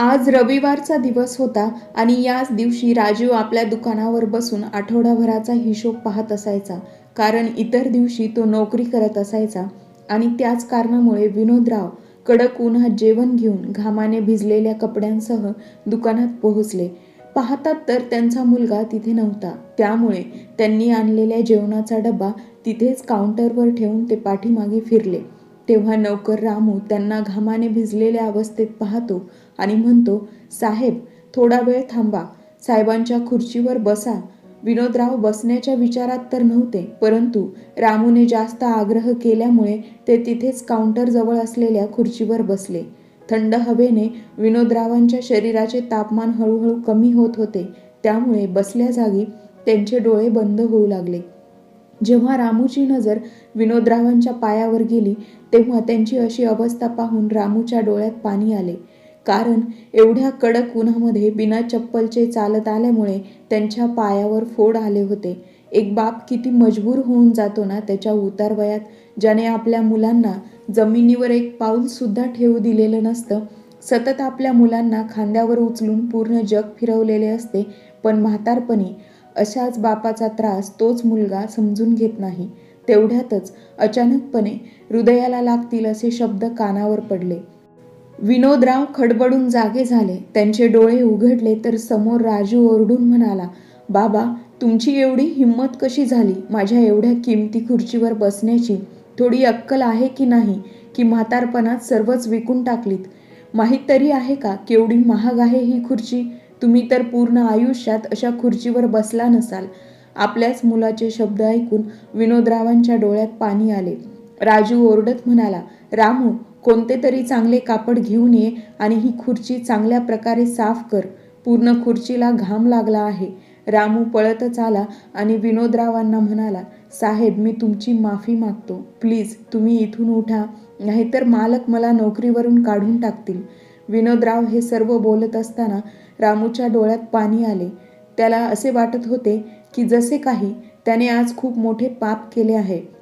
आज रविवारचा दिवस होता आणि याच दिवशी राजीव आपल्या दुकानावर बसून आठवडाभराचा हिशोब पाहत असायचा. कारण इतर दिवशी तो नोकरी करत असायचा आणि त्याच कारणामुळे विनोदराव कडक उन्हात जेवण घेऊन घामाने भिजलेल्या कपड्यांसह दुकानात पोहोचले. पाहतात तर त्यांचा मुलगा तिथे नव्हता. त्यामुळे त्यांनी आणलेल्या जेवणाचा डबा तिथेच काउंटरवर ठेवून ते पाठीमागे फिरले. तेव्हा नौकर रामू त्यांना घामाने भिजलेल्या अवस्थेत पाहतो आणि म्हणतो साहेब थोडा वेळ थांबा. साहेबांच्या खुर्चीवर बसा. विनोदराव बसण्याच्या विचारात तर नव्हते परंतु रामूने जास्त आग्रह केल्यामुळे ते तिथेच काउंटरजवळ असलेल्या खुर्चीवर बसले. थंड हवेने विनोदरावांच्या शरीराचे तापमान हळूहळू कमी होत होते. त्यामुळे बसल्या जागी त्यांचे डोळे बंद होऊ लागले. जेव्हा रामूची नजर विनोदरावांच्या पायावर गेली तेव्हा त्यांची अशी अवस्था पाहून रामूच्या डोळ्यात पाणी आले. कारण एवढ्या कडक उन्हामध्ये बिना चप्पलचे चालत आल्यामुळे त्यांच्या पायावर फोड आले होते. एक बाप किती मजबूर होऊन जातो ना त्याच्या उतारवयात ज्याने आपल्या मुलांना जमिनीवर एक पाऊलसुद्धा ठेवू दिलेलं नसतं. सतत आपल्या मुलांना खांद्यावर उचलून पूर्ण जग फिरवलेले असते पण म्हातारपणी अशाच बापाचा त्रास तोच मुलगा समजून घेत नाही. तेवढ्यातच अचानकपणे हृदयाला लागतील असे शब्द कानावर पडले. विनोदराव खडबडून जागे झाले. त्यांचे डोळे उघडले तर समोर राजू ओरडून म्हणाला बाबा तुमची एवढी हिंमत कशी झाली? माझ्या एवढ्या किमती खुर्चीवर बसण्याची. थोडी अक्कल आहे की नाही की म्हातारपणात सर्वच विकून टाकलीत. माहीत तरी आहे का केवढी महाग आहे ही खुर्ची? तुम्ही तर पूर्ण आयुष्यात अशा खुर्चीवर बसला नसाल आपल्याच मुलाचे शब्द ऐकून विनोदरावांच्या डोळ्यात पाणी आले. राजू ओरडत म्हणाला रामू कोणते तरी चांगले कापड घेऊन ये आणि ही खुर्ची चांगल्या प्रकारे साफ कर. पूर्ण खुर्चीला घाम लागला आहे. रामू पळतच आला आणि विनोदरावांना म्हणाला साहेब मी तुमची माफी मागतो. प्लीज तुम्ही इथून उठा. नाहीतर मालक मला नोकरीवरून काढून टाकतील. विनोदराव हे सर्व बोलत असताना रामूच्या डोळ्यात पाणी आले. त्याला असे वाटत होते की जसे काही त्याने आज खूप मोठे पाप केले आहे.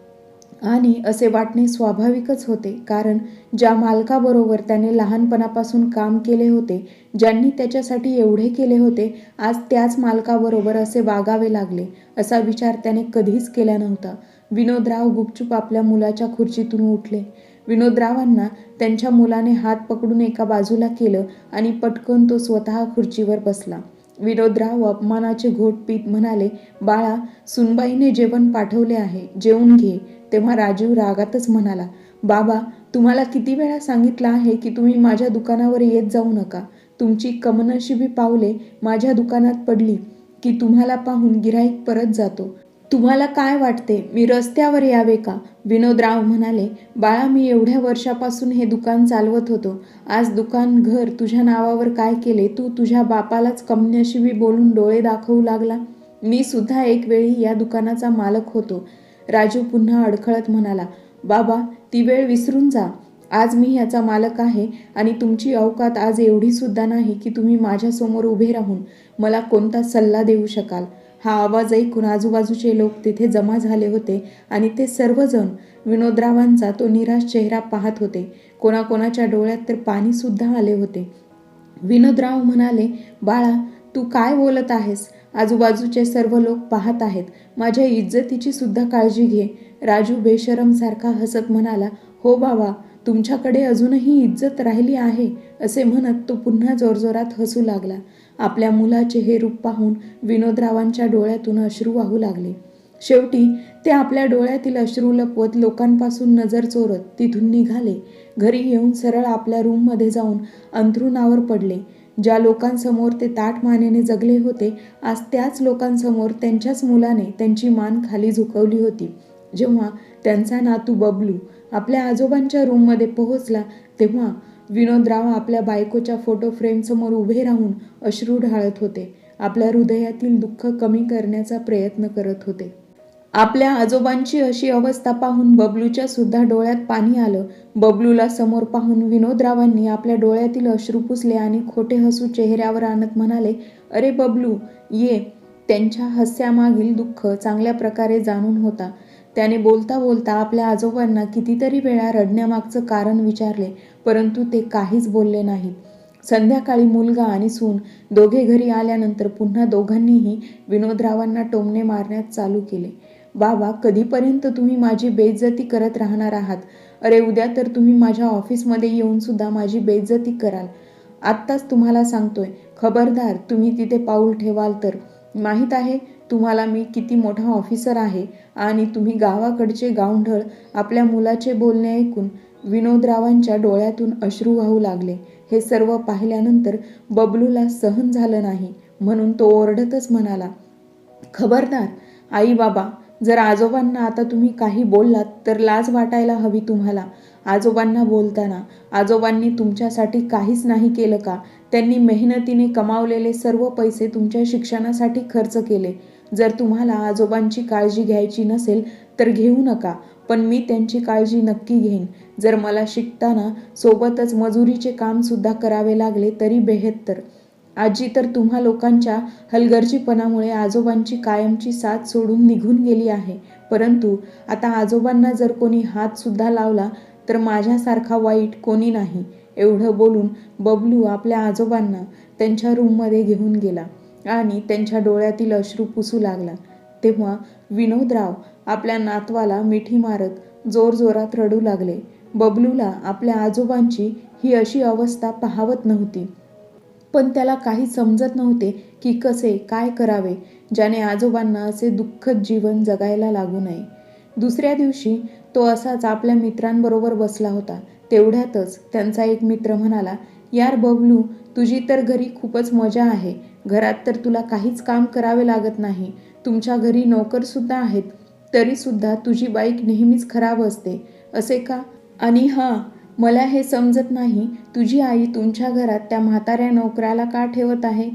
आणि असे वाटणे स्वाभाविकच होते कारण ज्या मालकाबरोबर त्याने लहानपणापासून काम केले होते ज्यांनी त्याच्यासाठी एवढे केले होते आज त्याच मालकाबरोबर असे वागावे लागले असा विचार त्याने कधीच केला नव्हता. विनोदराव गुपचूप आपल्या मुलाच्या खुर्चीतून उठले. विनोदरावांना त्यांच्या मुलाने हात पकडून एका बाजूला केलं आणि पटकन तो स्वतः खुर्चीवर बसला. विनोदराव अपमानाचे घोट पीत म्हणाले बाळा सुनबाईने जेवण पाठवले आहे जेवून घे. तेव्हा राजीव रागातच म्हणाला बाबा तुम्हाला किती वेळा सांगितलं आहे की तुम्ही माझ्या दुकानावर येत जाऊ नका. तुमची कमनशिबी पावले माझ्या दुकानात पडली की तुम्हाला पाहून गिराईक परत जातो. तुम्हाला काय वाटते मी रस्त्यावर यावे का? विनोदराव म्हणाले बाळा मी एवढ्या वर्षापासून हे दुकान चालवत होतो. आज दुकान घर तुझ्या नावावर काय केले? तू तुझ्या बापालाच कमनशिबी बोलून डोळे दाखवू लागला. मी सुद्धा एक वेळी या दुकानाचा मालक होतो. राजू पुन्हा अडखळत म्हणाला बाबा ती वेळ विसरून जा. आज मी ह्याचा मालक आहे आणि तुमची अवकात आज एवढी सुद्धा नाही की तुम्ही माझ्यासमोर उभे राहून मला कोणता सल्ला देऊ शकाल. हा आवाज ऐकून आजूबाजूचे लोक तिथे जमा झाले होते आणि ते सर्वजण विनोदरावांचा तो निराश चेहरा पाहत होते. कोणाकोणाच्या डोळ्यात तर पाणीसुद्धा आले होते. विनोदराव म्हणाले बाळा तू काय बोलत आहेस? आजूबाजूचे सर्व लोक पाहत आहेत. माझ्या इज्जतीची सुद्धा काळजी घे. राजू बेशरमसारखा हसत म्हणाला हो बाबा तुमच्याकडे अजूनही इज्जत राहिली आहे? असे म्हणत तो पुन्हा जोरजोरात हसू लागला. आपल्या मुलाचे हे रूप पाहून विनोदरावांच्या डोळ्यातून अश्रू वाहू लागले. शेवटी ते आपल्या डोळ्यातील अश्रू लपवत लोकांपासून नजर चोरत तिथून निघाले. घरी येऊन सरळ आपल्या रूममध्ये जाऊन अंथरुणावर पडले. ज्या लोकांसमोर ते ताट मानेने जगले होते आज त्याच लोकांसमोर त्यांच्याच मुलाने त्यांची मान खाली झुकवली होती. जेव्हा त्यांचा नातू बबलू आपल्या आजोबांच्या रूममध्ये पोहोचला तेव्हा विनोदराव आपल्या बायकोच्या फोटो फ्रेमसमोर उभे राहून अश्रू ढाळत होते. आपल्या हृदयातील दुःख कमी करण्याचा प्रयत्न करत होते. आपल्या आजोबांची अशी अवस्था पाहून बबलूच्या सुद्धा डोळ्यात पाणी आलं. बबलूला समोर पाहून विनोदरावांनी आपल्या डोळ्यातील अश्रू पुसले आणि खोटे हसू चेहऱ्यावर आणत म्हणाले अरे बबलू ये. त्यांच्या हस्यामागील दुःख चांगल्या प्रकारे जाणून होता. त्याने बोलता बोलता आपल्या आजोबांना कितीतरी वेळा रडण्यामागचं कारण विचारले परंतु ते काहीच बोलले नाहीत. संध्याकाळी मुलगा आणि सून दोघे घरी आल्यानंतर पुन्हा दोघांनीही विनोदरावांना टोमणे मारण्यात चालू केले. बाबा कधीपर्यंत तुम्ही माझी बेइज्जती करत राहणार आहात? अरे उद्या तर तुम्ही माझ्या ऑफिसमध्ये येऊन सुद्धा माझी बेइज्जती कराल. आत्ताच तुम्हाला सांगतोय खबरदार तुम्ही तिथे पाऊल ठेवाल तर. माहीत आहे तुम्हाला मी किती मोठा ऑफिसर आहे आणि तुम्ही गावाकडचे गावढळ आपल्या मुलाचे बोलणे ऐकून विनोदरावांच्या डोळ्यातून अश्रू वाहू लागले. हे सर्व पाहिल्यानंतर बबलूला सहन झालं नाही म्हणून तो ओरडतच म्हणाला खबरदार आई बाबा जर आजोबांना आता तुम्ही काही बोललात तर लाज वाटायला हवी तुम्हाला. आजोबांना बोलताना आजोबांनी तुमच्यासाठी काहीच नाही केलं का? त्यांनी मेहनतीने कमावलेले सर्व पैसे तुमच्या शिक्षणासाठी खर्च केले. जर तुम्हाला आजोबांची काळजी घ्यायची नसेल तर घेऊ नका पण मी त्यांची काळजी नक्की घेईन. जर मला शिकताना सोबतच मजुरीचे कामसुद्धा करावे लागले तरी बेहेत्तर. आजी तर तुम्हा लोकांच्या हलगर्जीपणामुळे आजोबांची कायमची साथ सोडून निघून गेली आहे. परंतु आता आजोबांना जर कोणी हातसुद्धा लावला तर माझ्यासारखा वाईट कोणी नाही एवढं बोलून बबलू आपल्या आजोबांना त्यांच्या रूममध्ये घेऊन गेला आणि त्यांच्या डोळ्यातील अश्रू पुसू लागला. तेव्हा विनोदराव आपल्या नातवाला मिठी मारत जोरजोरात रडू लागले. बबलूला आपल्या आजोबांची ही अशी अवस्था पाहावत नव्हती. पण त्याला काही समजत नव्हते की कसे काय करावे ज्याने आजोबांना असे दुःखद जीवन जगायला लागू नये. दुसऱ्या दिवशी तो असाच आपल्या मित्रांबरोबर बसला होता. तेवढ्यातच त्यांचा एक मित्र म्हणाला यार बबलू तुझी तर घरी खूपच मजा आहे. घरात तर तुला काहीच काम करावे लागत नाही. तुमच्या घरी नोकरसुद्धा आहेत. तरीसुद्धा तुझी बाईक नेहमीच खराब असते. असे का? आणि हां मला हे समजत नाही तुझी आई तुमच्या घरात त्या म्हाताऱ्या नोकऱ्याला का ठेवत आहे?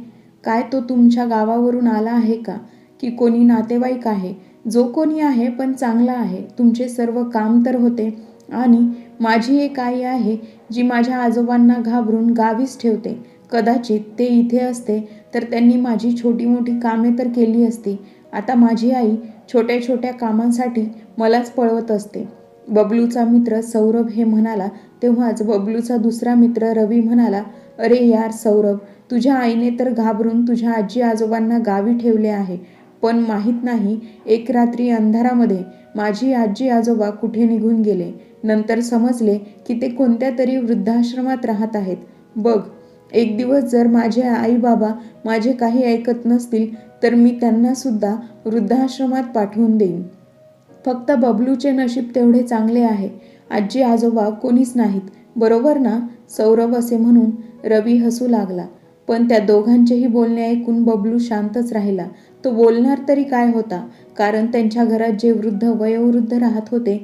काय तो तुमच्या गावावरून आला आहे का? की कोणी नातेवाईक आहे? जो कोणी आहे पण चांगला आहे तुमचे सर्व काम तर होते. आणि माझी एक आई आहे जी माझ्या आजोबांना घाबरून गावीच ठेवते. कदाचित ते इथे असते तर त्यांनी माझी छोटी मोठी कामे तर केली असती. आता माझी आई छोट्या छोट्या कामांसाठी मलाच पळवत असते. बबलूचा मित्र सौरभ हे म्हणाला तेव्हाच बबलूचा दुसरा मित्र रवी म्हणाला अरे यार सौरभ तुझ्या आईने तर घाबरून तुझ्या आजी आजोबांना गावी ठेवले आहे. पण माहीत नाही एक रात्री अंधारामध्ये माझी आजी आजोबा कुठे निघून गेले. नंतर समजले की ते कोणत्या तरी वृद्धाश्रमात राहत आहेत. बघ एक दिवस जर माझे आई बाबा माझे काही ऐकत नसतील तर मी त्यांना सुद्धा वृद्धाश्रमात पाठवून देईन. फक्त बबलूचे नशीब तेवढे चांगले आहे. आजी आजोबा कोणीच नाहीत. बरोबर ना? सौरभ असे म्हणून रवी हसू लागला. पण त्या दोघांचेही बोलणे ऐकून बबलू शांतच राहिला. तो बोलणार तरी काय होता? कारण त्यांच्या घरात जे वृद्ध वयोवृद्ध राहत होते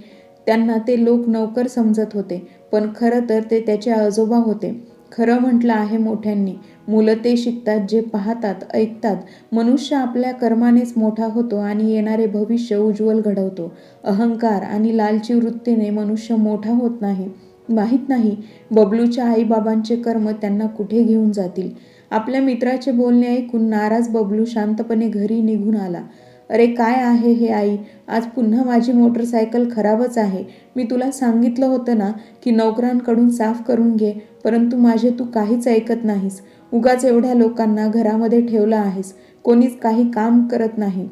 त्यांना ते लोक नौकर समजत होते. पण खरं तर ते त्याचे आजोबा होते. खरं म्हटलं आहे मोठ्यांनी. मुलं ते शिकतात जे पाहतात ऐकतात. मनुष्य आपल्या कर्मानेच मोठा होतो आणि येणारे भविष्य उज्ज्वल घडवतो. अहंकार आणि लालची वृत्तीने मनुष्य मोठा होत नाही. माहीत नाही बबलूच्या आईबाबांचे कर्म त्यांना कुठे घेऊन जातील. आपल्या मित्राचे बोलणे ऐकून नाराज बबलू शांतपणे घरी निघून आला. अरे काय आहे हे आई? आज पुन्हा माझी मोटरसायकल खराबच आहे. मी तुला सांगितलं होतं ना की नोकरांकडून साफ करून घे परंतु माझे तू काहीच ऐकत नाहीस. उगाच एवढ्या लोकांना घरामध्ये ठेवलं आहेस. कोणीच काही काम करत नाही.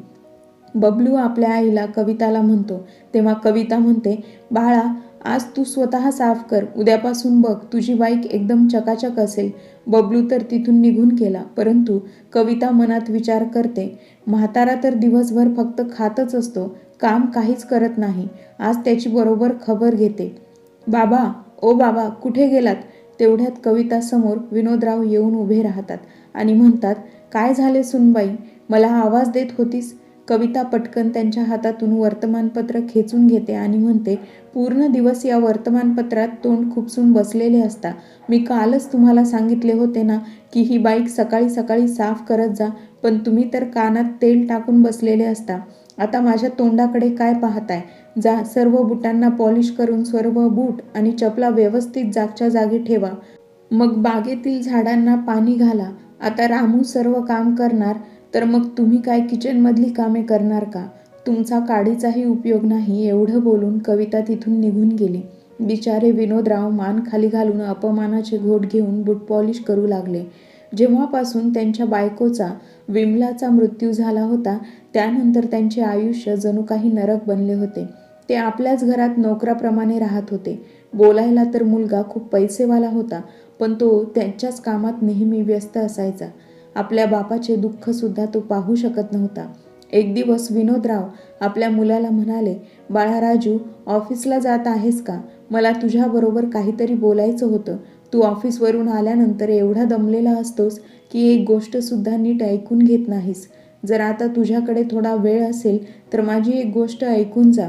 बबलू आपल्या आईला कविताला म्हणतो. तेव्हा कविता म्हणते बाळा आज तू स्वतः साफ कर. उद्यापासून बघ तुझी बाईक एकदम चकाचक असेल. बबलू तर तिथून निघून गेला. परंतु कविता मनात विचार करते म्हातारा तर दिवसभर फक्त खातच असतो काम काहीच करत नाही. आज त्याची बरोबर खबर घेते. बाबा ओ बाबा कुठे गेलात? तेवढ्यात कवितासमोर विनोदराव येऊन उभे राहतात आणि म्हणतात काय झाले सुनबाई? मला आवाज देत होतीस? कविता पटकन त्यांच्या हातातून वर्तमानपत्र खेचून घेते आणि म्हणते पूर्ण दिवस या वर्तमानपत्रात तोंड खुपसून बसलेले असता. मी कालच तुम्हाला सांगितले होते ना की ही बाईक सकाळी सकाळी साफ करत जा पण तुम्ही तर कानात तेल टाकून बसलेले असता. आता माझ्या तोंडाकडे काय पाहताय? जा सर्व बुटांना पॉलिश करून सर्व बूट आणि चपला व्यवस्थित जागच्या जागी ठेवा. मग बागेतील झाडांना पाणी घाला. आता रामू सर्व काम करणार तर मग तुम्ही काय किचनमधली कामे करणार का? तुमचा काडीचाही उपयोग नाही एवढं बोलून कविता तिथून निघून गेली. बिचारे विनोदराव मान खाली घालून अपमानाचे घोट घेऊन बुटपॉलिश करू लागले. जेव्हापासून त्यांच्या बायकोचा विमलाचा मृत्यू झाला होता त्यानंतर त्यांचे आयुष्य जणू काही नरक बनले होते. ते आपल्याच घरात नोकराप्रमाणे राहत होते. बोलायला तर मुलगा खूप पैसेवाला होता पण तो त्यांच्याच कामात नेहमी व्यस्त असायचा. आपल्या बापाचे दुःखसुद्धा तो पाहू शकत नव्हता. एक दिवस विनोदराव आपल्या मुलाला म्हणाले बाळा राजू ऑफिसला जात आहेस का? मला तुझ्याबरोबर काहीतरी बोलायचं होतं. तू ऑफिसवरून आल्यानंतर एवढा दमलेला असतोस की एक गोष्टसुद्धा नीट ऐकून घेत नाहीस. जर आता तुझ्याकडे थोडा वेळ असेल तर माझी एक गोष्ट ऐकून जा.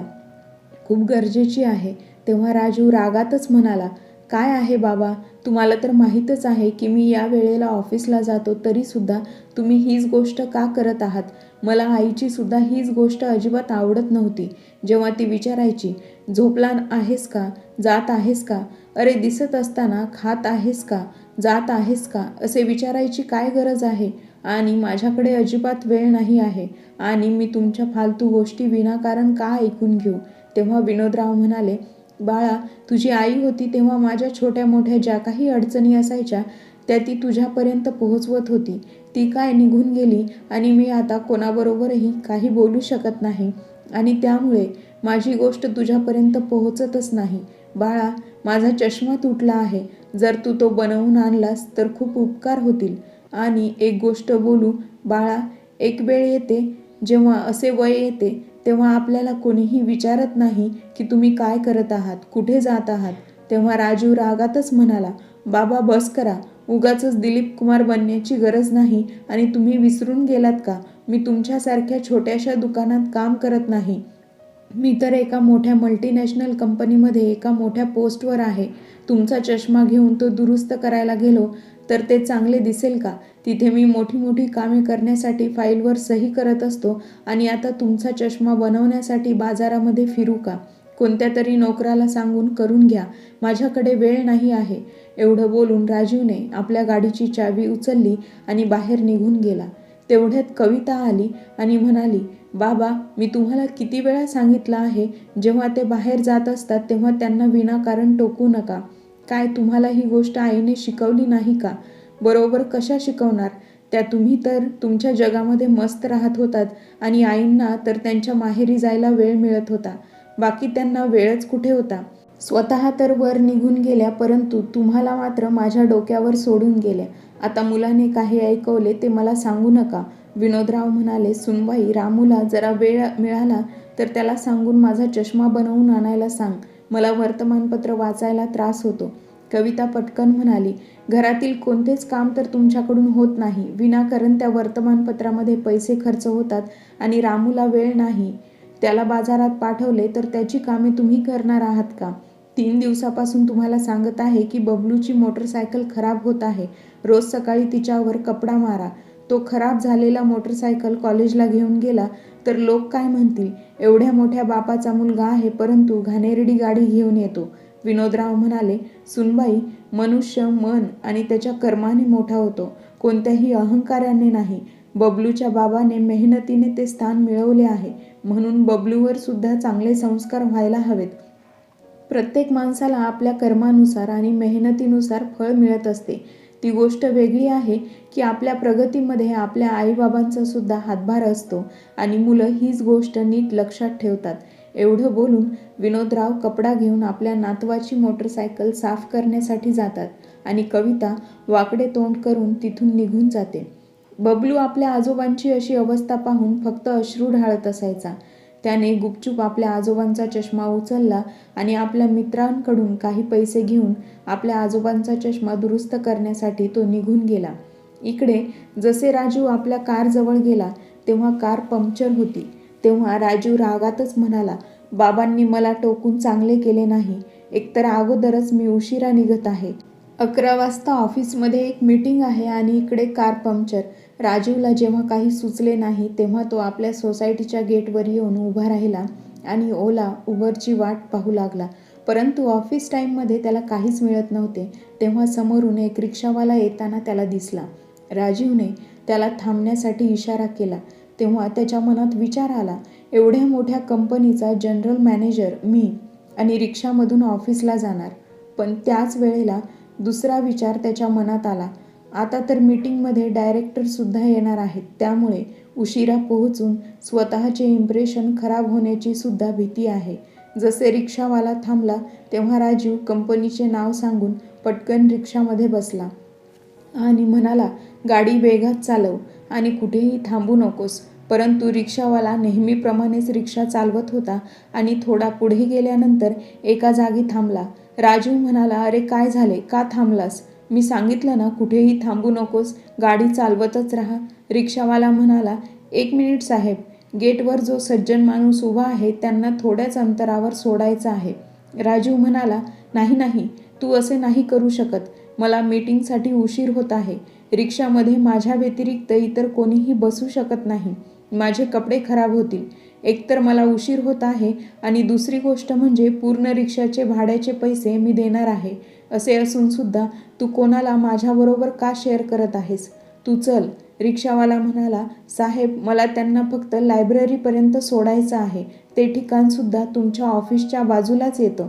खूप गरजेची आहे. तेव्हा राजू रागातच म्हणाला काय आहे बाबा? तुम्हाला तर माहीतच आहे की मी या वेळेला ऑफिसला जातो तरीसुद्धा तुम्ही हीच गोष्ट का करत आहात? मला आईचीसुद्धा हीच गोष्ट अजिबात आवडत नव्हती. जेव्हा ती विचारायची झोपला आहेस का? जात आहेस का? अरे दिसत असताना खात आहेस का? जात आहेस का? असे विचारायची काय गरज आहे? आणि माझ्याकडे अजिबात वेळ नाही आहे. आणि मी तुमच्या फालतू गोष्टी विनाकारण का ऐकून घेऊ? तेव्हा विनोदराव म्हणाले बाळा तुझी आई होती तेव्हा माझ्या छोट्या मोठ्या ज्या काही अडचणी असायच्या त्या ती तुझ्यापर्यंत पोहोचवत होती. ती काय निघून गेली आणि मी आता कोणाबरोबरही काही बोलू शकत नाही. आणि त्यामुळे माझी गोष्ट तुझ्यापर्यंत पोहोचतच नाही. बाळा माझा चष्मा तुटला आहे. जर तू तो बनवून आणलास तर खूप उपकार होतील. आणि एक गोष्ट बोलू बाळा एक वेळ येते जेव्हा असे वय येते तेव्हा आपल्याला कोणीही विचारत नाही की तुम्ही काय करत आहात कुठे जात आहात. तेव्हा राजू रागातच म्हणाला बाबा बस करा. उगाच दिलीप कुमार बनण्याची गरज नाही आणि तुम्ही विसरून गेलात का? मी तुमच्यासारख्या छोट्याशा दुकानात काम करत नाही. मी तर एका मोठ्या मल्टीनॅशनल कंपनीमध्ये एका मोठ्या पोस्टवर आहे. तुमचा चष्मा घेऊन तो दुरुस्त करायला गेलो तर ते चांगले दिसेल का? तिथे मी मोठी मोठी कामे करण्यासाठी फाईलवर सही करत असतो आणि आता तुमचा चष्मा बनवण्यासाठी बाजारामध्ये फिरू का? कोणत्या तरी नोकराला सांगून करून घ्या. माझ्याकडे वेळ नाही आहे. एवढं बोलून राजीवने आपल्या गाडीची चावी उचलली आणि बाहेर निघून गेला. तेवढ्यात कविता आली आणि म्हणाली बाबा मी तुम्हाला किती वेळा सांगितलं आहे जेव्हा ते बाहेर जात असतात तेव्हा त्यांना विनाकारण टोकू नका. काय तुम्हाला ही गोष्ट आईने शिकवली नाही का? बरोबर कशा शिकवणार? त्या तुम्ही तर तुमच्या जगामध्ये मस्त राहत होतात आणि आईंना तर त्यांच्या माहेरी जायला वेळ मिळत होता. बाकी त्यांना वेळच कुठे होता? स्वतः तर वर निघून गेल्या परंतु तुम्हाला मात्र माझ्या डोक्यावर सोडून गेल्या. आता मुलाने काही ऐकवले ते मला सांगू नका. विनोदराव म्हणाले सुनबाई रामूला जरा वेळ मिळाला तर त्याला सांगून माझा चष्मा बनवून आणायला सांग. मला वर्तमानपत्र वाचायला त्रास होतो. कविता पटकन म्हणाली घरातील कोणतेच काम तर तुमच्याकडून होत नाही. विनाकारण त्या वर्तमानपत्रामध्ये पैसे खर्च होतात आणि रामूला वेळ नाही. त्याला बाजारात पाठवले तर त्याची कामे तुम्ही करणार आहात का? तीन दिवसापासून तुम्हाला सांगत आहे की बबलूची मोटरसायकल खराब होत आहे. रोज सकाळी तिच्यावर कपडा मारा. तो खराब झालेला मोटरसायकल कॉलेजला घेऊन गेला तर लोक काय म्हणतील? एवढ्या मोठ्या बापाचा मुलगा आहे परंतु घाणेरडी गाडी घेऊन येतो. विनोदराव म्हणाले सुनबाई मनुष्य मन आणि त्याच्या कर्माने मोठा होतो. कोणत्याही अहंकाराने नाही. बबलूच्या बाबाने मेहनतीने ते स्थान मिळवले आहे. म्हणून बबलूवर सुद्धा चांगले संस्कार व्हायला हवेत. प्रत्येक माणसाला आपल्या कर्मानुसार आणि मेहनतीनुसार फळ मिळत असते. ती गोष्ट वेगळी आहे की आपल्या प्रगतीमध्ये आपल्या आईबाबांचा सुद्धा हातभार असतो आणि मुलं हीच गोष्ट नीट लक्षात ठेवतात. एवढं बोलून विनोदराव कपडा घेऊन आपल्या नातवाची मोटरसायकल साफ करण्यासाठी जातात आणि कविता वाकडे तोंड करून तिथून निघून जाते. बबलू आपल्या आजोबांची अशी अवस्था पाहून फक्त अश्रू ढाळत असायचा. त्याने गुपचूप आपल्या आजोबांचा चष्मा उचलला आणि आपल्या मित्रांकडून काही पैसे घेऊन आपल्या आजोबांचा चष्मा दुरुस्त करण्यासाठी तो निघून गेला. इकडे जसे राजू आपल्या कारजवळ गेला तेव्हा कार पंक्चर होती. तेव्हा राजू रागातच म्हणाला बाबांनी मला टोकून चांगले केले नाही. एकतर अगोदरच मी उशिरा निघत आहे. अकरा वाजता ऑफिसमध्ये एक मीटिंग आहे आणि इकडे कार पंक्चर. राजीवला जेव्हा काही सुचले नाही तेव्हा तो आपल्या सोसायटीच्या गेटवर येऊन उभा राहिला आणि ओला उबरची वाट पाहू लागला. परंतु ऑफिस टाईममध्ये त्याला काहीच मिळत नव्हते. तेव्हा समोरून एक रिक्षावाला येताना त्याला दिसला. राजीवने त्याला थांबण्यासाठी इशारा केला. तेव्हा त्याच्या मनात विचार आला एवढ्या मोठ्या कंपनीचा जनरल मॅनेजर मी आणि रिक्षामधून ऑफिसला जाणार. पण त्याच वेळेला दुसरा विचार त्याच्या मनात आला आता तर मीटिंगमध्ये डायरेक्टरसुद्धा येणार आहेत त्यामुळे उशिरा पोहोचून स्वतःचे इम्प्रेशन खराब होण्याची सुद्धा भीती आहे. जसे रिक्षावाला थांबला तेव्हा राजीव कंपनीचे नाव सांगून पटकन रिक्षामध्ये बसला आणि म्हणाला गाडी वेगात चालव आणि कुठेही थांबू नकोस. परंतु रिक्षावाला नेहमीप्रमाणेच रिक्षा चालवत होता आणि थोडा पुढे गेल्यानंतर एका जागी थांबला. राजीव म्हणाला अरे काय झाले? का थांबलास? मी सांगितलं ना कुठेही थांबू नकोस गाडी चालवतच राहा. रिक्षावाला म्हणाला एक मिनिट साहेब गेटवर जो सज्जन माणूस उभा आहे त्यांना थोड्याच अंतरावर सोडायचं आहे. राजीव म्हणाला नाही नाही तू असे नाही करू शकत. मला मीटिंगसाठी उशीर होत आहे. रिक्षामध्ये माझ्या व्यतिरिक्त इतर कोणीही बसू शकत नाही. माझे कपडे खराब होतील. एकतर मला उशीर होत आहे आणि दुसरी गोष्ट म्हणजे पूर्ण रिक्षाचे भाड्याचे पैसे मी देणार आहे. असे असूनसुद्धा तू कोणाला माझ्याबरोबर का शेअर करत आहेस? तू चल. रिक्षावाला म्हणाला साहेब मला त्यांना फक्त लायब्ररीपर्यंत सोडायचं आहे. ते ठिकाणसुद्धा तुमच्या ऑफिसच्या बाजूलाच येतं.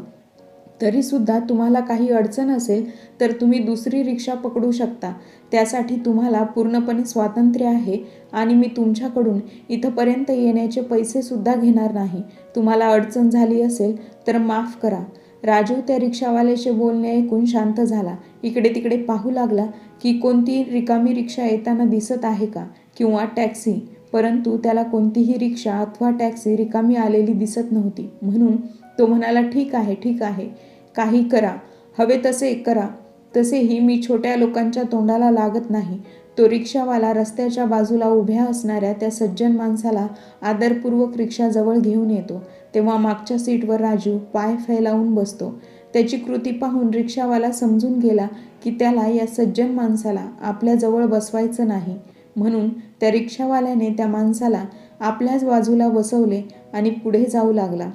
तरीसुद्धा तुम्हाला काही अडचण असेल तर तुम्ही दुसरी रिक्षा पकडू शकता. त्यासाठी तुम्हाला पूर्णपणे स्वातंत्र्य आहे आणि मी तुमच्याकडून इथंपर्यंत येण्याचे पैसेसुद्धा घेणार नाही. तुम्हाला अडचण झाली असेल तर माफ करा. राजू त्या रिक्षावाल्याचे बोलणे ऐकून शांत झाला. इकडे तिकडे पाहू लागला की कोणती रिकामी रिक्षा येताना दिसत आहे का? किंवा टॅक्सी? परंतु त्याला कोणतीही रिक्षा अथवा टॅक्सी रिकामी आलेली दिसत नव्हती. म्हणून तो म्हणाला ठीक आहे ठीक आहे काही करा. हवे तसे करा. तसेही मी छोट्या लोकांच्या तोंडाला लागत नाही तो रिक्षावाला रस्त्याच्या बाजूला उभ्या असणाऱ्या त्या सज्जन माणसाला आदरपूर्वक रिक्षाजवळ घेऊन येतो. तेव्हा मागच्या सीटवर राजू पाय फैलावून बसतो. त्याची कृती पाहून रिक्षावाला समजून गेला की त्याला या सज्जन माणसाला आपल्याजवळ बसवायचं नाही. म्हणून त्या रिक्षावाल्याने त्या माणसाला आपल्याच बाजूला बसवले आणि पुढे जाऊ लागला.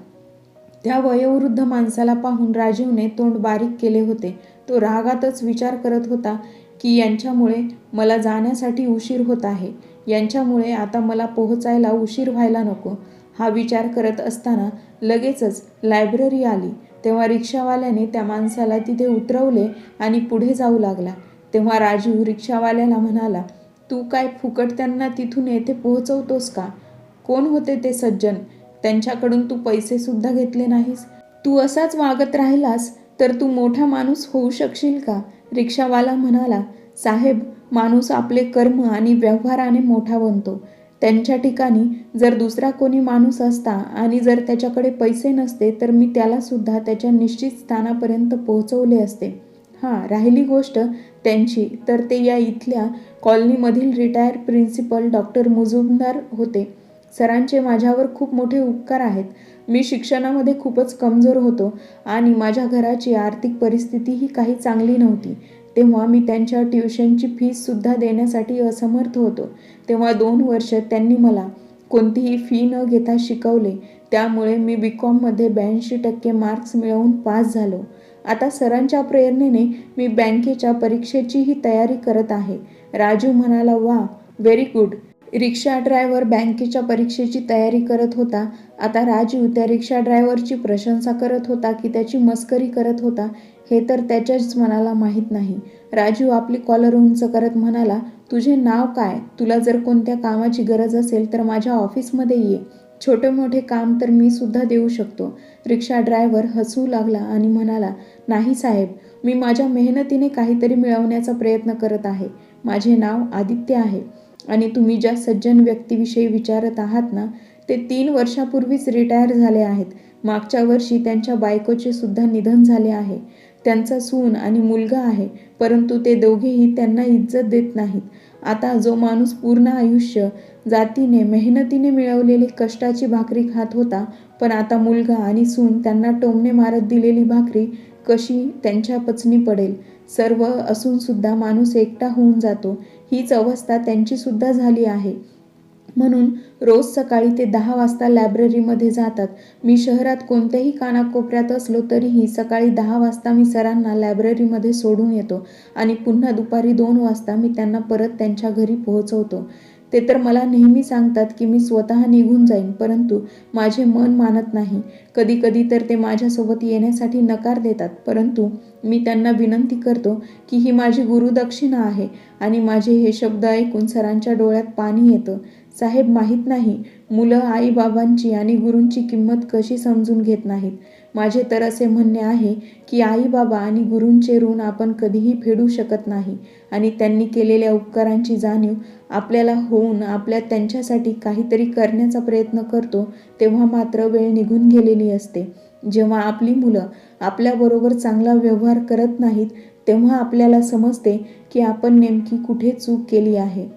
त्या वयोवृद्ध माणसाला पाहून राजीवने तोंड बारीक केले होते. तो रागातच विचार करत होता की यांच्यामुळे मला जाण्यासाठी उशीर होत आहे. यांच्यामुळे आता मला पोहोचायला उशीर व्हायला नको. हा विचार करत असताना लगेचच लायब्ररी आली. तेव्हा रिक्षावाल्याने त्या माणसाला तिथे उतरवले आणि पुढे जाऊ लागला. तेव्हा राजीव रिक्षावाल्याला म्हणाला तू काय फुकट त्यांना तिथून येथे पोहोचवतोस का? कोण होते ते सज्जन? त्यांच्याकडून तू पैसे सुद्धा घेतले नाहीस. तू असाच वागत राहिलास तर तू मोठा माणूस होऊ शकशील का? रिक्षावाला म्हणाला साहेब माणूस आपले कर्म आणि व्यवहाराने मोठा बनतो. त्यांच्या ठिकाणी जर दुसरा कोणी माणूस असता आणि जर त्याच्याकडे पैसे नसते तर मी त्याला सुद्धा त्याच्या निश्चित स्थानापर्यंत पोहोचवले असते. हां राहिली गोष्ट त्यांची. तर ते या इथल्या कॉलनीमधील रिटायर प्रिन्सिपल डॉक्टर मुजुमदार होते. सरांचे माझ्यावर खूप मोठे उपकार आहेत. मी शिक्षणामध्ये खूपच कमजोर होतो आणि माझ्या घराची आर्थिक परिस्थितीही काही चांगली नव्हती. तेव्हा मी त्यांच्या ट्युशनची फीससुद्धा देण्यासाठी असमर्थ होतो. तेव्हा दोन वर्ष त्यांनी मला कोणतीही फी न घेता शिकवले. त्यामुळे मी बी कॉममध्ये ब्याऐंशी टक्के मार्क्स मिळवून पास झालो. आता सरांच्या प्रेरणेने मी बँकेच्या परीक्षेचीही तयारी करत आहे. राजू म्हणाला वा व्हेरी गुड रिक्षा ड्रायव्हर बँकेच्या परीक्षेची तयारी करत होता. आता राजू त्या रिक्षा ड्रायव्हरची प्रशंसा करत होता की त्याची मस्करी करत होता. हे तर त्याच्याच मनाला माहीत नाही. राजू आपली कॉलर उंच करत म्हणाला तुझे नाव काय? तुला जर कोणत्या कामाची गरज असेल तर माझ्या ऑफिसमध्ये ये. छोटे मोठे काम तर मी सुद्धा देऊ शकतो. रिक्षा ड्रायव्हर हसू लागला आणि म्हणाला नाही साहेब मी माझ्या मेहनतीने काहीतरी मिळवण्याचा प्रयत्न करत आहे. माझे नाव आदित्य आहे. आणि तुम्ही ज्या सज्जन व्यक्तीविषयी विचारत आहात ना ते तीन वर्षापूर्वीच रिटायर झाले आहेत. मागच्या वर्षी त्यांच्या बायकोचे सुद्धा निधन झाले आहे. त्यांचा सून आणि मुलगा आहे परंतु ते दोघेही त्यांना इज्जत देत नाहीत. आता जो माणूस पूर्ण आयुष्य जातीने मेहनतीने मिळवलेली कष्टाची भाकरी खात होता पण आता मुलगा आणि सून त्यांना टोमणे मारत दिलेली भाकरी कशी त्यांच्या पचनी पडेल? सर्व असून सुद्धा माणूस एकटा होऊन जातो. हीच अवस्था त्यांची सुद्धा झाली आहे. म्हणून रोज सकाळी ते दहा वाजता लायब्ररीमध्ये जातात. मी शहरात कोणत्याही कानाकोपऱ्यात असलो तरीही सकाळी दहा वाजता मी सरांना लायब्ररीमध्ये सोडून येतो आणि पुन्हा दुपारी दोन वाजता मी त्यांना परत त्यांच्या घरी पोहोचवतो. ते तर मला नेहमी सांगतात की मी स्वतः निघून जाईन परंतु माझे मन मानत नाही. कधी कधी तर ते माझ्यासोबत येण्यासाठी नकार देतात परंतु मी त्यांना विनंती करतो की ही माझी गुरुदक्षिणा आहे आणि माझे हे शब्द ऐकून सरांच्या डोळ्यात पाणी येतं. साहेब माहीत नाही. मुलं आईबाबांची आणि गुरूंची किंमत कशी समजून घेत नाहीत? माझे तर असे म्हणणे आहे की आई बाबा आणि गुरूंचे ऋण आपण कधीही फेडू शकत नाही आणि त्यांनी केलेल्या उपकारांची जाणीव आपल्याला होऊन आपल्या त्यांच्यासाठी काहीतरी करण्याचा प्रयत्न करतो तेव्हा मात्र वेळ निघून गेलेली असते. जेव्हा आपली मुलं आपल्याबरोबर चांगला व्यवहार करत नाहीत तेव्हा आपल्याला समजते की आपण नेमकी कुठे चूक केली आहे.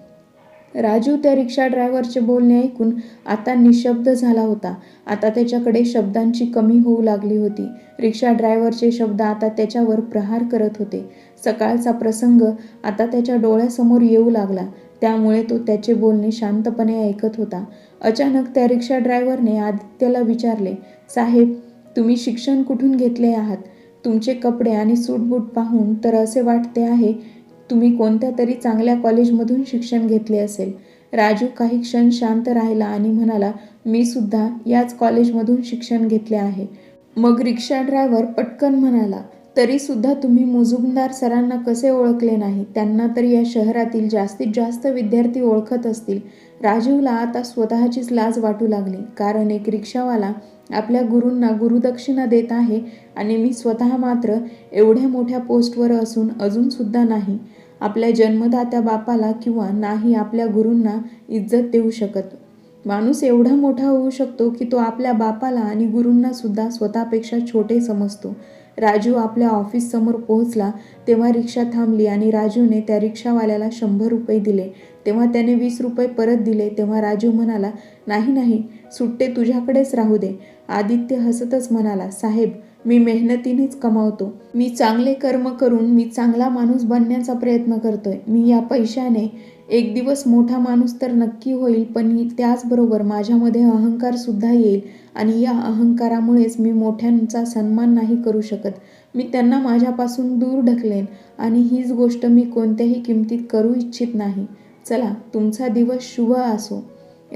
राजू त्या रिक्षा ड्रायव्हरचे बोलणे ऐकून आता निशब्द झाला होता. आता त्याच्याकडे शब्दांची कमी होऊ लागली होती. रिक्षा ड्रायव्हरचे शब्द आता त्याच्यावर प्रहार करत होते. सकाळचा प्रसंग आता त्याच्या डोळ्यासमोर येऊ लागला. त्यामुळे तो त्याचे बोलणे शांतपणे ऐकत होता. अचानक त्या रिक्षा ड्रायव्हरने आदित्यला विचारले साहेब तुम्ही शिक्षण कुठून घेतले आहात? तुमचे कपडे आणि सूटबूट पाहून तर असे वाटते आहे तुम्ही कोणत्या तरी चांगल्या कॉलेजमधून शिक्षण घेतले असेल. राजू काही क्षण शांत राहिला आणि म्हणाला मी सुद्धा याच कॉलेजमधून शिक्षण घेतले आहे. मग रिक्षा ड्रायव्हर पटकन म्हणाला तरी सुद्धा तुम्ही मुजुमदार सरांना कसे ओळखले नाही? त्यांना तर या शहरातील जास्तीत जास्त विद्यार्थी ओळखत असतील. राजीवला आता स्वतःचीच लाज वाटू लागली कारण एक रिक्षावाला आपल्या गुरूंना गुरुदक्षिणा देत आहे आणि मी स्वतः मात्र एवढ्या मोठ्या पोस्टवर असून अजूनसुद्धा नाही. आपल्या जन्मदात्या बापाला किंवा नाही आपल्या गुरूंना इज्जत देऊ शकत. माणूस एवढा मोठा होऊ शकतो की तो आपल्या बापाला आणि गुरूंना सुद्धा स्वतःपेक्षा छोटे समजतो. राजू आपल्या ऑफिससमोर पोहोचला तेव्हा रिक्षा थांबली आणि राजूने त्या रिक्षावाल्याला शंभर रुपये दिले. तेव्हा त्याने वीस रुपये परत दिले. तेव्हा राजू म्हणाला नाही नाही सुट्टे तुझ्याकडेच राहू दे. आदित्य हसतच म्हणाला साहेब मी मेहनतीनेच कमावतो. मी चांगले कर्म करून मी चांगला माणूस बनण्याचा प्रयत्न करतोय. मी या पैशाने एक दिवस मोठा माणूस तर नक्की होईल पण त्याचबरोबर माझ्यामध्ये अहंकार सुद्धा येईल आणि या अहंकारामुळेच मी मोठ्यांचा सन्मान नाही करू शकत. मी त्यांना माझ्यापासून दूर ढकलेन आणि हीच गोष्ट मी कोणत्याही किमतीत करू इच्छित नाही. चला तुमचा दिवस शुभ असो.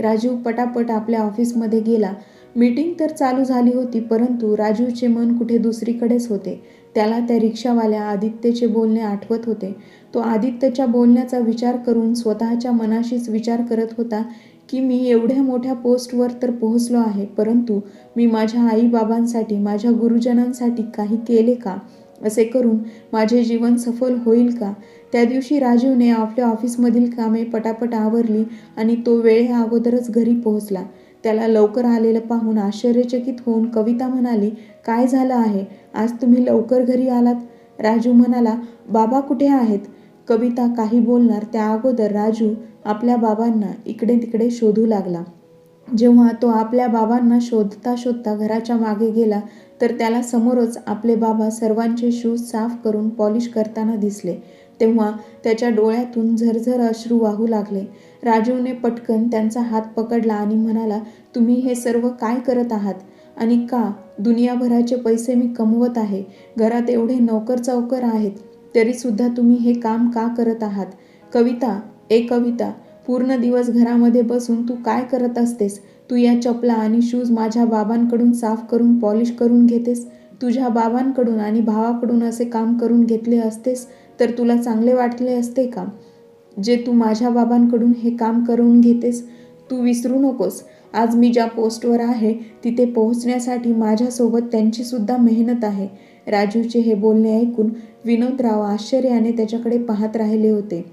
राजू पटापट आपल्या ऑफिसमध्ये गेला. मीटिंग तर चालू झाली होती परंतु राजूचे मन कुठे दुसरीकडेच होते. त्याला त्या रिक्षावाल्या आदित्यचे बोलणे आठवत होते. तो आदित्यच्या बोलण्याचा विचार करून स्वतःच्या मनाशीच विचार करत होता की मी एवढ्या मोठ्या पोस्टवर तर पोहोचलो आहे परंतु मी माझ्या आईबाबांसाठी माझ्या गुरुजनांसाठी काही केले का? असे करून माझे जीवन सफल होईल का? त्या दिवशी राजीवने आपल्या ऑफिसमधील कामे पटापट आवरली आणि तो वेळे अगोदरच घरी पोहोचला. त्याला लवकर आलेलं पाहून आश्चर्यचकित होऊन कविता म्हणाली काय झालं आहे? आज तुम्ही लवकर घरी आलात? राजू म्हणाला बाबा कुठे आहेत? कविता काही बोलणार त्या अगोदर राजू आपल्या बाबांना इकडे तिकडे शोधू लागला. जेव्हा तो आपल्या बाबांना शोधता शोधता घराच्या मागे गेला तर त्याला समोरच आपले बाबा सर्वांचे शूज साफ करून पॉलिश करताना दिसले. तेव्हा त्याच्या डोळ्यातून झरझर अश्रू वाहू लागले. राजीवने पटकन त्यांचा हात पकडला आणि म्हणाला तुम्ही हे सर्व काय करत आहात? आणि का? दुनियाभराचे पैसे मी कमवत आहे. घरात एवढे नोकर चौकर आहेत. तरीसुद्धा तुम्ही हे काम का करत आहात? कविता ए कविता पूर्ण दिवस घरामध्ये बसून तू काय करत असतेस? तू या चपला आणि शूज माझ्या बाबांकडून साफ करून पॉलिश करून घेतेस? तुझ्या बाबांकडून आणि भावाकडून असे काम करून घेतले असतेस? तर तुला चांगले वाटले असते का? जे तू माझ्या बाबांकडून हे काम करून घेतेस तू विसरू नकोस. आज मी ज्या पोस्टवर आहे तिथे पोहोचण्यासाठी माझ्यासोबत त्यांचीसुद्धा मेहनत आहे. राजूचे हे बोलणे ऐकून विनोदराव आश्चर्याने त्याच्याकडे पाहत राहिले होते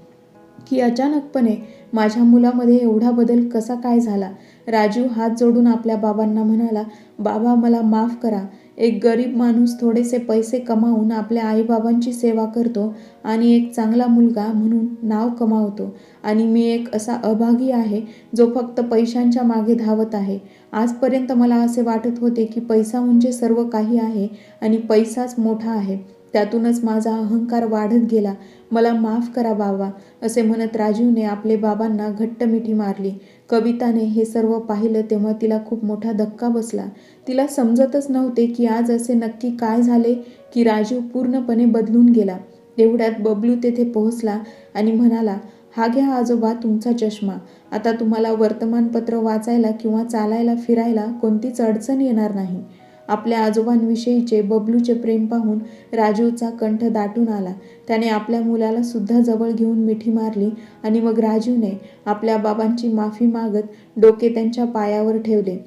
की अचानकपणे माझ्या मुलामध्ये एवढा बदल कसा काय झाला? राजू हात जोडून आपल्या बाबांना म्हणाला बाबा मला माफ करा. एक गरीब माणूस थोडेसे पैसे कमावून आपल्या आईबाबांची सेवा करतो आणि एक चांगला मुलगा म्हणून नाव कमावतो. आणि मी एक असा अभागी आहे जो फक्त पैशांच्या मागे धावत आहे. आजपर्यंत मला असे वाटत होते की पैसा म्हणजे सर्व काही आहे आणि पैसाच मोठा आहे. त्यातूनच माझा अहंकार वाढत गेला. मला माफ करा बाबा असे म्हणत राजीवने आपले बाबांना घट्ट मिठी मारली. कविताने हे सर्व पाहिलं तेव्हा तिला खूप मोठा धक्का बसला. तिला समजतच नव्हते की आज असे नक्की काय झाले की राजीव पूर्णपणे बदलून गेला. एवढ्यात बबलू तेथे पोहोचला आणि म्हणाला हा घ्या आजोबा तुमचा चष्मा. आता तुम्हाला वर्तमानपत्र वाचायला किंवा चालायला फिरायला कोणतीच अडचण येणार नाही. आपल्या आजोबांविषयीचे बबलूचे प्रेम पाहून राजीवचा कंठ दाटून आला. त्याने आपल्या मुलाला सुद्धा जवळ घेऊन मिठी मारली आणि मग राजीवने आपल्या बाबांची माफी मागत डोके त्यांच्या पायावर ठेवले.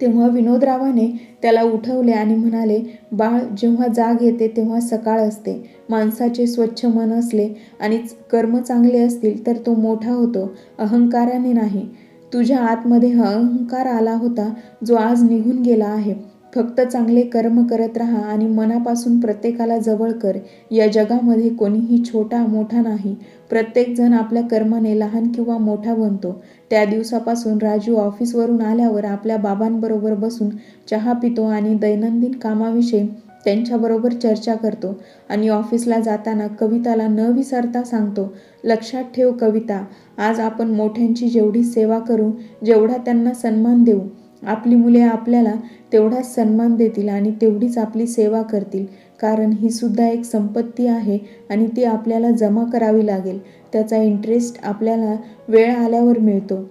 तेव्हा विनोदरावाने त्याला उठवले आणि म्हणाले बाळ जेव्हा जाग येते तेव्हा सकाळ असते. माणसाचे स्वच्छ मन असले आणि कर्म चांगले असतील तर तो मोठा होतो. अहंकाराने नाही. तुझ्या आतमध्ये अहंकार आला होता जो आज निघून गेला आहे. फक्त चांगले कर्म करत राहा आणि मनापासून प्रत्येकाला जवळ कर. या जगामध्ये कोणीही छोटा मोठा नाही. प्रत्येकजण आपल्या कर्माने लहान किंवा मोठा बनतो. त्या दिवसापासून राजू ऑफिसवरून आल्यावर आपल्या बाबांबरोबर बसून चहा पितो आणि दैनंदिन कामाविषयी त्यांच्याबरोबर चर्चा करतो आणि ऑफिसला जाताना कविताला न विसरता सांगतो लक्षात ठेव कविता आज आपण मोठ्यांची जेवढी सेवा करू जेवढा त्यांना सन्मान देऊ. आपली मुले आपल्याला तेवढाच सन्मान देतील आणि तेवढीच आपली सेवा करतील. कारण ही सुद्धा एक संपत्ती आहे आणि ती आपल्याला जमा करावी लागेल. त्याचा इंटरेस्ट आपल्याला वेळ आल्यावर मिळतो.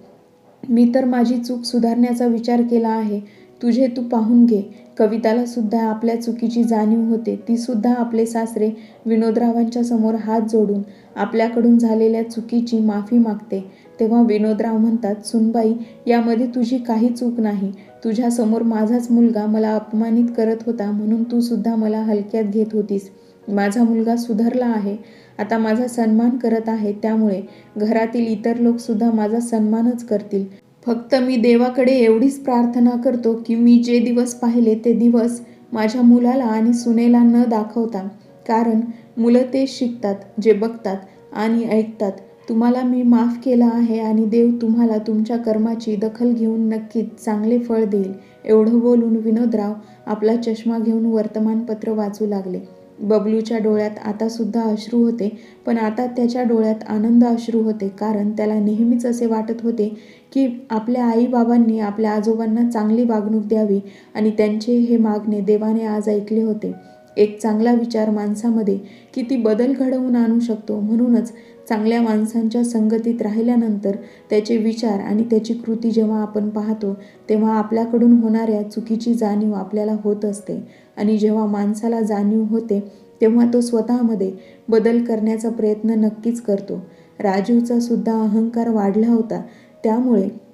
मी तर माझी चूक सुधारण्याचा विचार केला आहे. तुझे तू पाहून घे. कविताला सुद्धा आपल्या चुकीची जाणीव होते. ती सुद्धा आपले सासरे विनोदरावांच्या समोर हात जोडून आपल्याकडून झालेल्या चुकीची माफी मागते. तेव्हा विनोदराव म्हणतात सुनबाई यामध्ये तुझी काही चूक नाही. तुझ्यासमोर माझाच मुलगा मला अपमानित करत होता म्हणून तू सुद्धा मला हलक्यात घेत होतीस. माझा मुलगा सुधारला आहे. आता माझा सन्मान करत आहे. त्यामुळे घरातील इतर लोकसुद्धा माझा सन्मानच करतील. फक्त मी देवाकडे एवढीच प्रार्थना करतो की मी जे दिवस पाहिले ते दिवस माझ्या मुलाला आणि सुनेला न दाखवता. कारण मुलं तेच शिकतात जे बघतात आणि ऐकतात. तुम्हाला मी माफ केला आहे आणि देव तुम्हाला तुमच्या कर्माची दखल घेऊन नक्कीच चांगले फळ देईल. एवढं बोलून विनोदराव आपला चष्मा घेऊन वर्तमानपत्र वाचू लागले. बबलूच्या डोळ्यात आता सुद्धा अश्रू होते पण आता त्याच्या डोळ्यात आनंद अश्रू होते कारण त्याला नेहमीच असे वाटत होते की आपल्या आईबाबांनी आपल्या आजोबांना चांगली वागणूक द्यावी आणि त्यांचे हे मागणे देवाने आज ऐकले होते. एक चांगला विचार माणसामध्ये किती बदल घडवून आणू शकतो. म्हणूनच चांगल्या माणसांच्या संगतीत राहिल्यानंतर त्याचे विचार आणि त्याची कृती जेव्हा आपण पाहतो तेव्हा आपल्याकडून होणाऱ्या चुकीची जाणीव आपल्याला होत असते. आणि जेव्हा माणसाला जाणीव होते तेव्हा तो स्वतःमध्ये बदल करण्याचा प्रयत्न नक्कीच करतो. राजीवचा सुद्धा अहंकार वाढला होता. त्यामुळे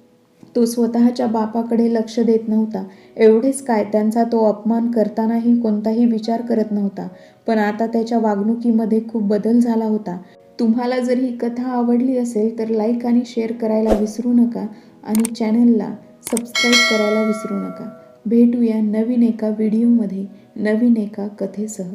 तो स्वतःच्या बापाकडे लक्ष देत नव्हता. एवढेच काय त्यांचा तो अपमान करतानाही कोणताही विचार करत नव्हता. पण आता त्याच्या वागणुकीमध्ये खूप बदल झाला होता. तुम्हाला जर ही कथा आवडली असेल तर लाईक आणि शेअर करायला विसरू नका आणि चॅनलला सबस्क्राईब करायला विसरू नका. भेटूया नवीन एका व्हिडिओमध्ये नवीन एका कथेसह.